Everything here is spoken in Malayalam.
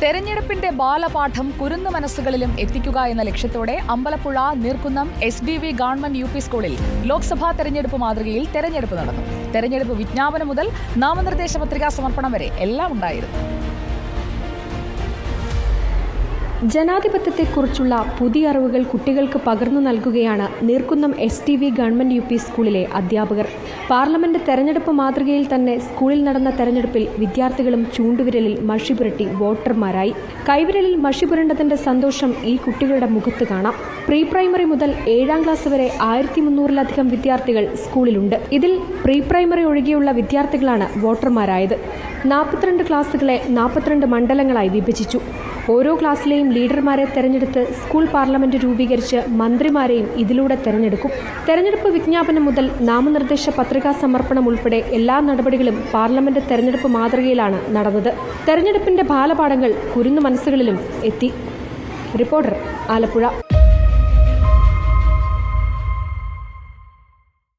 തെരഞ്ഞെടുപ്പിന്റെ ബാലപാഠം കുരുന്നു മനസ്സുകളിലും എത്തിക്കുക എന്ന ലക്ഷ്യത്തോടെ Ambalappuzha Neerkunnam S D V government U P സ്കൂളിൽ ലോക്സഭാ തെരഞ്ഞെടുപ്പ് മാതൃകയിൽ തെരഞ്ഞെടുപ്പ് നടന്നു. തെരഞ്ഞെടുപ്പ് വിജ്ഞാപനം മുതൽ നാമനിർദ്ദേശ പത്രികാ സമർപ്പണം വരെ എല്ലാം ഉണ്ടായിരുന്നു. ജനാധിപത്യത്തെക്കുറിച്ചുള്ള പുതിയ അറിവുകൾ കുട്ടികൾക്ക് പകർന്നു നൽകുകയാണ് Neerkunnam S T V government U P സ്കൂളിലെ അധ്യാപകർ. പാർലമെന്റ് തെരഞ്ഞെടുപ്പ് മാതൃകയിൽ തന്നെ സ്കൂളിൽ നടന്ന തെരഞ്ഞെടുപ്പിൽ വിദ്യാർത്ഥികളും ചൂണ്ടുവിരലിൽ മഷി പുരട്ടി വോട്ടർമാരായി. കൈവിരലിൽ മഷി പുരണ്ടതിന്റെ സന്തോഷം ഈ കുട്ടികളുടെ മുഖത്ത് കാണാം. പ്രീ പ്രൈമറി മുതൽ ഏഴാം ക്ലാസ് വരെ ആയിരത്തി മുന്നൂറിലധികം വിദ്യാർത്ഥികൾ സ്കൂളിലുണ്ട്. ഇതിൽ പ്രീ പ്രൈമറി ഒഴികെയുള്ള വിദ്യാർത്ഥികളാണ് വോട്ടർമാരായത്. നാൽപ്പത്തിരണ്ട് ക്ലാസ്സുകളെ നാൽപ്പത്തിരണ്ട് മണ്ഡലങ്ങളായി വിഭജിച്ചു. ഓരോ ക്ലാസ്സിലെയും ലീഡർമാരെ തെരഞ്ഞെടുത്ത് സ്കൂൾ പാർലമെന്റ് രൂപീകരിച്ച് മന്ത്രിമാരെയും ഇതിലൂടെ തെരഞ്ഞെടുക്കും. തെരഞ്ഞെടുപ്പ് വിജ്ഞാപനം മുതൽ നാമനിർദ്ദേശ പത്രികാ സമർപ്പണം ഉൾപ്പെടെ എല്ലാ നടപടികളും പാർലമെന്റ് തെരഞ്ഞെടുപ്പ് മാതൃകയിലാണ് നടന്നത്. തെരഞ്ഞെടുപ്പിന്റെ ബാലപാഠങ്ങൾ കുരുന്നു മനസ്സുകളിലും എത്തി. റിപ്പോർട്ടർ ആലപ്പുഴ.